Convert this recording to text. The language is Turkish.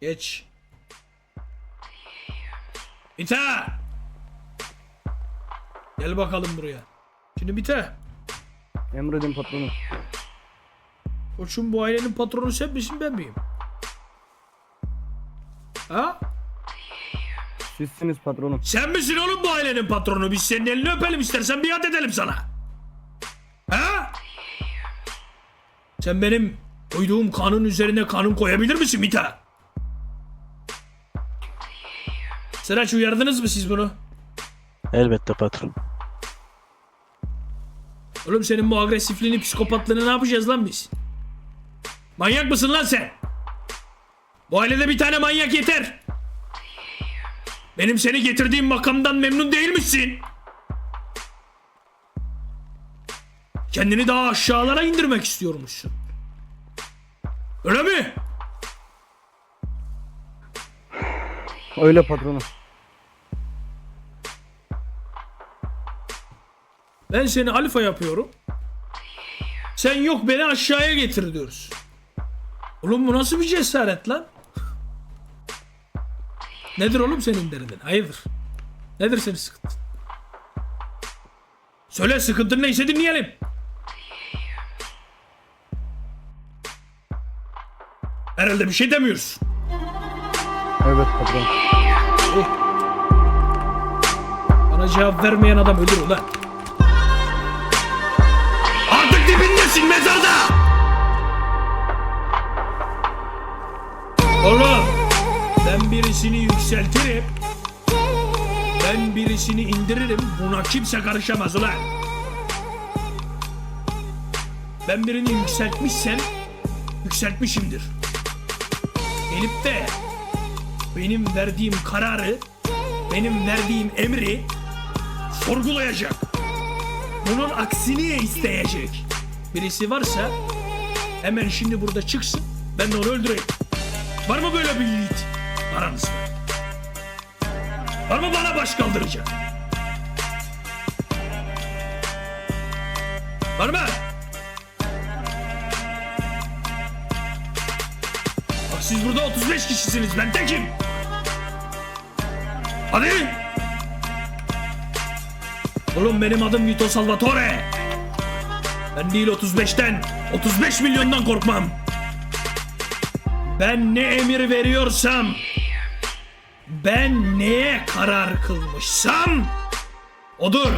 Geç. Bite. Gel bakalım buraya. Şimdi Bite. Emredin patronum. Koçum bu ailenin patronu sen misin ben miyim? Ha? Sizsiniz patronum. Sen misin oğlum bu ailenin patronu? Biz senin elini öpelim istersen biat edelim sana. Ha? Sen benim koyduğum kanun üzerine kanun koyabilir misin Mita? Sıraç uyardınız mı siz bunu? Elbette patron. Oğlum senin bu agresifliğini, psikopatlığını ne yapacağız lan biz? Manyak mısın lan sen? Bu ailede bir tane manyak yeter. Benim seni getirdiğim makamdan memnun değil misin? Kendini daha aşağılara indirmek istiyormuşsun. Öyle mi? Öyle patronum. Ben seni alfa yapıyorum. Sen yok beni aşağıya getir diyoruz. Oğlum bu nasıl bir cesaret lan? Nedir oğlum senin derdin? Hayırdır? Nedir senin sıkıntın? Söyle sıkıntın neyse dinleyelim. Herhalde bir şey demiyorsun. Evet patron. Eh. Bana cevap vermeyen adam ölür ulan. Artık dibindesin mezarda. Oğlum ben birisini yükseltirim. Ben birisini indiririm. Buna kimse karışamaz ulan. Ben birini yükseltmişsem yükseltmişimdir. Gelip de benim verdiğim kararı, benim verdiğim emri sorgulayacak. Bunun aksini isteyecek. Birisi varsa hemen şimdi burada çıksın. Ben de onu öldüreyim. Var mı böyle bir yiğit aranızda? Var mı bana baş kaldıracak? Var mı? Bak siz burada 35 kişisiniz. Ben tekim. Hadi. Oğlum benim adım Vito Salvatore. Ben değil 35'ten, 35 milyondan korkmam. Ben ne emir veriyorsam, ben neye karar kılmışsam odur.